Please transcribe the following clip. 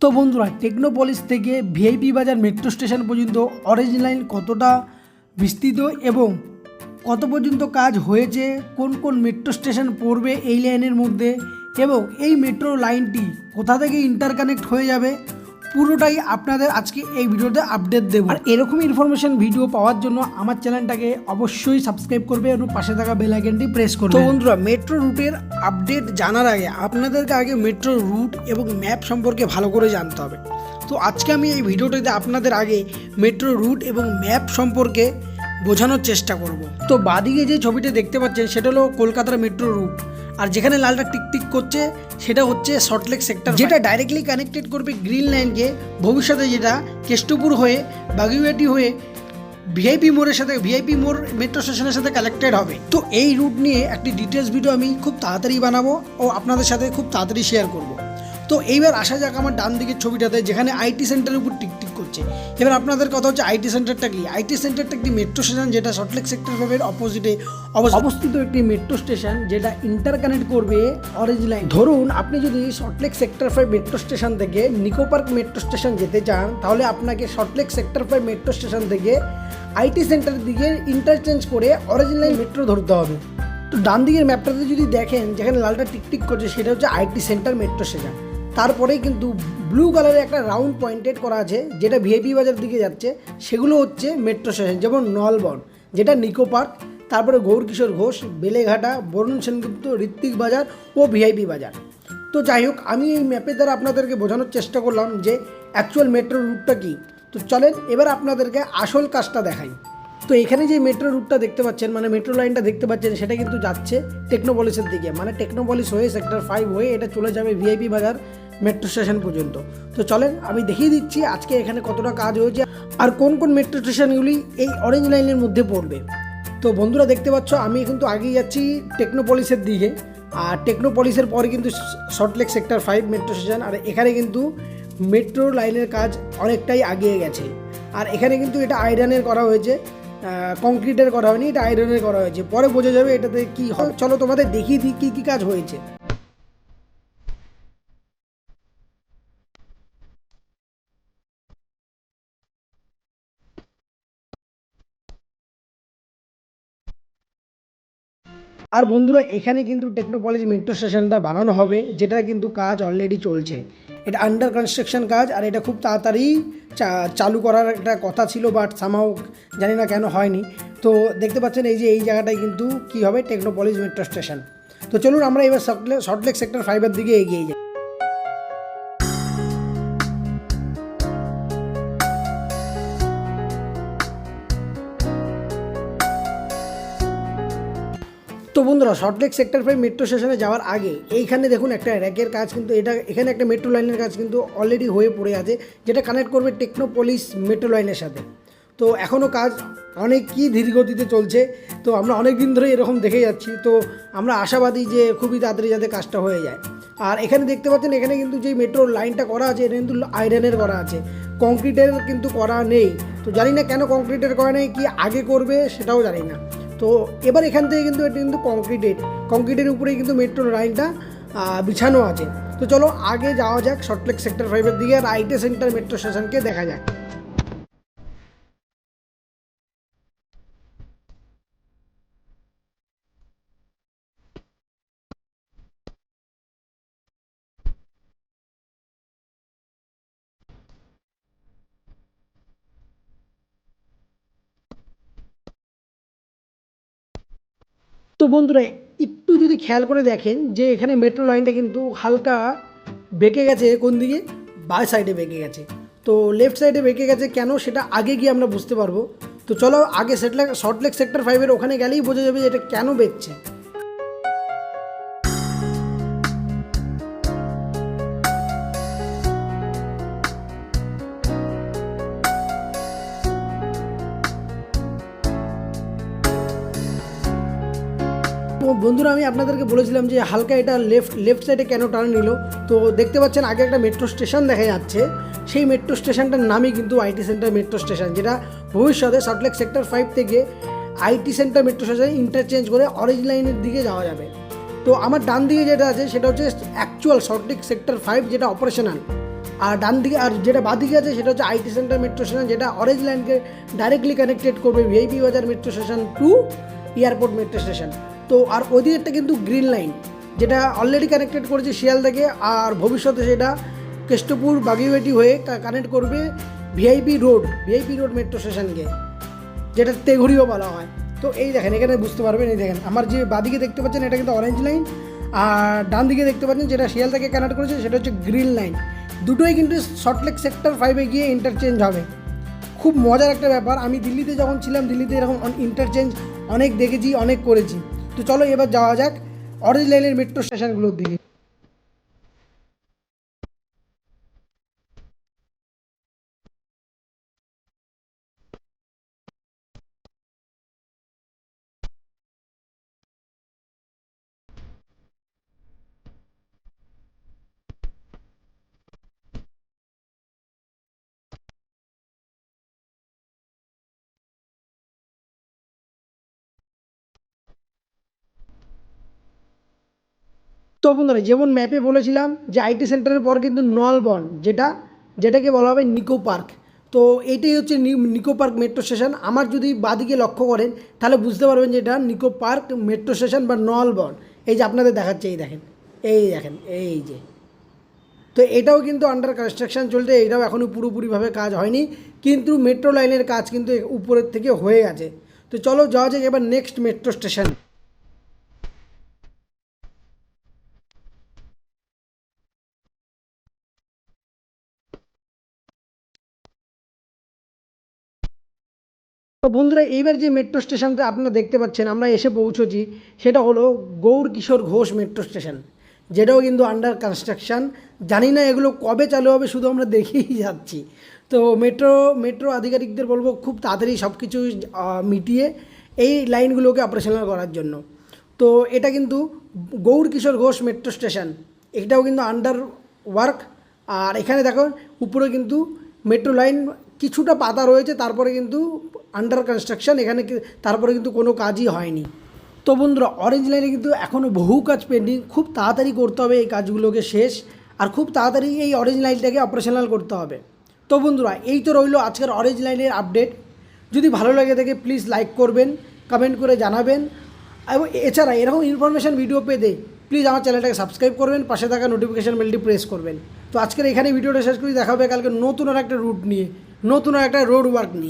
তো বন্ধুরা টেকনোপলিস থেকে ভিআইপি বাজার মেট্রো স্টেশন পর্যন্ত অরেঞ্জ লাইন কতটা বিস্তৃত এবং কত পর্যন্ত কাজ হয়েছে, কোন কোন মেট্রো স্টেশন পড়বে এই লাইনের মধ্যে এবং এই মেট্রো লাইনটি কোথা থেকে ইন্টারকানেক্ট হয়ে যাবে পুরোটাই আপনাদের আজকে এই ভিডিওতে আপডেট দেবো। আর এরকম ইনফরমেশন ভিডিও পাওয়ার জন্য আমার চ্যানেলটাকে অবশ্যই সাবস্ক্রাইব করবে এবং পাশে থাকা বেল আইকনটি প্রেস করবে। তো বন্ধুরা মেট্রো রুটের আপডেট জানার আগে আপনাদেরকে আগে মেট্রো রুট এবং ম্যাপ সম্পর্কে ভালো করে জানতে হবে। তো আজকে আমি এই ভিডিওটাতে আপনাদের আগে মেট্রো রুট এবং ম্যাপ সম্পর্কে বোঝানোর চেষ্টা করব। তো বাদিকে যে ছবিটা দেখতে পাচ্ছেন সেটা হলো কলকাতার মেট্রো রুট আর যেখানে লালটা টিকটিক করছে সেটা হচ্ছে সল্টলেক সেক্টর যেটা ডাইরেক্টলি কানেক্টেড করবে গ্রিন লাইনকে ভবিষ্যতে যেটা কেষ্টপুর হয়ে বাগুইয়াটি হয়ে ভিআইপি মোড়ের সাথে ভিআইপি মোড় মেট্রো স্টেশনের সাথে কালেক্টেড হবে। তো এই রুট নিয়ে একটি ডিটেলস ভিডিও আমি খুব তাড়াতাড়ি বানাবো ও আপনাদের সাথে খুব তাড়াতাড়ি শেয়ার করব। তো এইবার আসা যাক আমার ডান দিকের ছবিটাতে যেখানে আইটি সেন্টারের উপর টিকটিক করছে। এবার আপনাদের কথা হচ্ছে আইটি সেন্টারটা কি? আইটি সেন্টারটা একটি মেট্রো স্টেশন যেটা সল্টলেক সেক্টর ফাইভের অপোজিটে অবস্থিত। একটি মেট্রো স্টেশন যেটা ইন্টারকানেক্ট করবে অরেঞ্জ লাইন ধরুন, আপনি যদি Salt Lake sector five metro station থেকে নিকো পার্ক মেট্রো স্টেশন যেতে চান, তাহলে আপনাকে Salt Lake sector five metro station থেকে আইটি সেন্টারের দিকে ইন্টারচেঞ্জ করে অরেঞ্জ লাইন মেট্রো ধরতে হবে। তো ডান দিকের ম্যাপটাতে যদি দেখেন, যেখানে লালটা টিকটিক করছে, সেটা হচ্ছে আইটি সেন্টার মেট্রো স্টেশন তারপরেই কিন্তু ব্লু কালারের একটা রাউন্ড পয়েন্টেড করা আছে, যেটা ভিআইপি বাজার দিকে যাচ্ছে। সেগুলো হচ্ছে মেট্রো স্টেশন যেমন নলবন, যেটা নিকো পার্ক, তারপরে গৌরকিশোর ঘোষ, বেলেঘাটা, বরুণ সেনগুপ্ত, ঋত্বিক বাজার ও ভিআইপি বাজার। তো যাই হোক, আমি এই ম্যাপের দ্বারা আপনাদেরকে বোঝানোর চেষ্টা করলাম যে অ্যাকচুয়াল মেট্রো রুটটা কী। তো চলেন, এবার আপনাদেরকে আসল কাজটা দেখাই। তো এখানে যে মেট্রো রুটটা দেখতে পাচ্ছেন মানে মেট্রো লাইনটা দেখতে পাচ্ছেন, সেটা কিন্তু যাচ্ছে টেকনোপলিসের দিকে। মানে টেকনোপলিস হয়ে সেক্টর ফাইভ হয়ে এটা চলে যাবে ভিআইপি বাজার। মেট্রো স্টেশন পর্যন্ত। তো চলেন, আমি দেখিয়ে দিচ্ছি আজকে এখানে কতটা কাজ হয়েছে আর কোন কোন মেট্রো স্টেশনগুলি এই অরেঞ্জ লাইনের মধ্যে পড়বে। তো বন্ধুরা দেখতে পাচ্ছ, আমি কিন্তু আগেই যাচ্ছি টেকনোপলিসের দিকে। আর টেকনোপলিসের পরে কিন্তু Salt Lake sector five metro station আর এখানে কিন্তু মেট্রো লাইনের কাজ অনেকটাই আগিয়ে গেছে। আর এখানে কিন্তু এটা আয়রনের করা হয়েছে কংক্রিটের করা হয়নি, এটা আয়রনের করা হয়েছে। পরে বোঝা যাবে এটাতে কি হয়। চলো তোমাদের দেখিয়ে দিই কী কী কাজ হয়েছে। আর বন্ধুরা, এখানে কিন্তু টেকনোপলিজ মেট্রো স্টেশনটা বানানো হবে, যেটা কিন্তু কাজ অলরেডি চলছে। এটা আন্ডার কনস্ট্রাকশন কাজ, আর এটা খুব তাড়াতাড়ি চালু করার একটা কথা ছিল বাট সামাও জানি না কেন হয়নি। তো দেখতে পাচ্ছেন এই যে, এই জায়গাটায় কিন্তু কী হবে টেকনোপলিজ মেট্রো স্টেশন তো চলুন, আমরা এবার শর্টলেক সেক্টর ফাইভের দিকে এগিয়ে যাই। তো বন্ধুরা সল্টলেক সেক্টর ফাইভ মেট্রো স্টেশনে যাওয়ার আগে এইখানে দেখুন একটা র্যাকের কাজ কিন্তু, এটা এখানে একটা মেট্রো লাইনের কাজ কিন্তু অলরেডি হয়ে পড়ে আছে, যেটা কানেক্ট করবে টেকনোপলিস মেট্রো লাইনের সাথে। তো এখনও কাজ অনেকই ধীর গতিতে চলছে, তো আমরা অনেক দিন ধরে এরকম দেখে যাচ্ছি, তো আমরা আশাবাদী যে খুবই তাড়াতাড়ি যাতে কাজটা হয়ে যায়। আর এখানে দেখতে পাচ্ছেন, এখানে কিন্তু যে মেট্রো লাইনটা করা আছে এটা কিন্তু আয়রনের করা আছে। কংক্রিটের কিন্তু করা নেই, তো জানি না কেন কংক্রিটের করা নেই, কি আগে করবে সেটাও জানি না। তো এবার এখান থেকে কিন্তু এটা কিন্তু কংক্রিটের কংক্রিটের উপরেই কিন্তু মেট্রো লাইনটা বিছানো আছে। তো চলো আগে যাওয়া যাক শর্টলেক সেক্টর ফাইভের দিকে আর আইটি সেন্টার মেট্রো স্টেশনকে দেখা যাক। তো বন্ধুরা, একটু যদি খেয়াল করে দেখেন যে এখানে মেট্রো লাইনটা কিন্তু হালকা বেঁকে গেছে, কোন দিকে? বাঁ সাইডে বেঁকে গেছে। তো লেফট সাইডে বেঁকে গেছে কেন সেটা আগে গিয়ে আমরা বুঝতে পারব। তো চলো, আগে সেটলেক শর্টলেক সেক্টর ফাইভের ওখানে গেলেই বোঝা যাবে যে এটা কেন বেঁকছে। তো বন্ধুরা, আমি আপনাদেরকে বলেছিলাম যে হালকা এটা লেফট লেফট সাইডে কেন টার্ন নিল? তো দেখতে পাচ্ছেন, আগে একটা মেট্রো স্টেশন দেখা যাচ্ছে। সেই মেট্রো স্টেশনটার নামই কিন্তু আইটি সেন্টার মেট্রো স্টেশন যেটা ভবিষ্যতে সল্টলেক সেক্টর ফাইভ থেকে IT centre metro station interchange করে অরেঞ্জ লাইনের দিকে যাওয়া যাবে। তো আমার ডান দিকে যেটা আছে, সেটা হচ্ছে actual Salt Lake sector five যেটা অপারেশনাল আর ডান দিকে, আর যেটা বাদিকে আছে, সেটা হচ্ছে আইটি সেন্টার মেট্রো স্টেশন যেটা অরেঞ্জ লাইনকে ডাইরেক্টলি কানেক্টেড করবে VIP Bazar metro station to airport metro station তো আর ওদিকেরটা কিন্তু গ্রিন লাইন যেটা অলরেডি কানেক্টেড করেছে শিয়াল থেকে, আর ভবিষ্যতে সেটা কেষ্টপুর বাগিবাটি হয়ে কানেক্ট করবে VIP road VIP road metro স্টেশনকে যেটা তেঘুরিও বলা হয়। তো এই দেখেন, এখানে বুঝতে পারবেন, এই দেখেন, আমার যে বাদিকে দেখতে পাচ্ছেন, এটা কিন্তু অরেঞ্জ লাইন আর ডান দিকে দেখতে পাচ্ছেন, যেটা শিয়াল থেকে কানেক্ট করেছে, সেটা হচ্ছে গ্রিন লাইন দুটোই কিন্তু শর্টলেক সেক্টর ফাইভে গিয়ে ইন্টারচেঞ্জ হবে। খুব মজার একটা ব্যাপার, আমি দিল্লিতে যখন ছিলাম, দিল্লিতে এরকম ইন্টারচেঞ্জ অনেক দেখেছি অনেক করেছি। তো চলো এবার যাওয়া যাক। অরেঞ্জ মেট্রো স্টেশনগুলোর দিকে তো বন্ধুরা যেমন ম্যাপে বলেছিলাম যে আইটি সেন্টারের পর কিন্তু নলবন, যেটা, যেটাকে বলা হবে নিকো পার্ক। তো এইটাই হচ্ছে নিকো পার্ক মেট্রো স্টেশন আমার যদি বাদিকে লক্ষ্য করেন, তাহলে বুঝতে পারবেন যে এটা নিকো পার্ক মেট্রো স্টেশন বা নলবন। এই যে আপনাদের দেখাচ্ছে, এই দেখেন এই দেখেন, এই যে। তো এটাও কিন্তু আন্ডার কনস্ট্রাকশন চলছে, এটাও এখনও পুরোপুরিভাবে কাজ হয়নি, কিন্তু মেট্রো লাইনের কাজ কিন্তু উপরের থেকে হয়ে গেছে। তো চলো যাওয়া যাক এবার নেক্সট মেট্রো স্টেশন তো বন্ধুরা, এইবার যে মেট্রো স্টেশনটা আপনারা দেখতে পাচ্ছেন, আমরা এসে পৌঁছেছি, সেটা হলো গৌর কিশোর ঘোষ মেট্রো স্টেশন যেটাও কিন্তু আন্ডার কনস্ট্রাকশন জানি না এগুলো কবে চালু হবে, শুধু আমরা দেখেই যাচ্ছি। তো মেট্রো মেট্রো আধিকারিকদের বলব, খুব তাড়াতাড়ি সব কিছু মিটিয়ে এই লাইনগুলোকে অপারেশনাল করার জন্য। তো এটা কিন্তু গৌর কিশোর ঘোষ মেট্রো স্টেশন এটাও কিন্তু আন্ডার ওয়ার্ক আর এখানে দেখো, উপরে কিন্তু মেট্রো লাইন কিছুটা পাতা রয়েছে, তারপরে কিন্তু আন্ডার কনস্ট্রাকশন এখানে তারপরে কিন্তু কোনো কাজই হয়নি। তো বন্ধুরা অরেঞ্জ লাইনে কিন্তু এখনও বহু কাজ পেন্ডিং খুব তাড়াতাড়ি করতে হবে এই কাজগুলোকে শেষ, আর খুব তাড়াতাড়ি এই অরেঞ্জ লাইনটাকে অপারেশনাল করতে হবে। তো বন্ধুরা, এই তো রইল আজকের অরেঞ্জ লাইনের আপডেট যদি ভালো লাগে থাকে প্লিজ লাইক করবেন কমেন্ট করে জানাবেন। এবং এছাড়া এরকম ইনফরমেশান ভিডিও পেতে প্লিজ আমার চ্যানেলটাকে সাবস্ক্রাইব করবেন, পাশে থাকা নোটিফিকেশান বেলটি প্রেস করবেন। তো আজকের এখানে ভিডিওটা শেষ করি, দেখা হবে কালকে নতুন আর একটা রুট নিয়ে, নতুন আর একটা রোড ওয়ার্ক নিয়ে।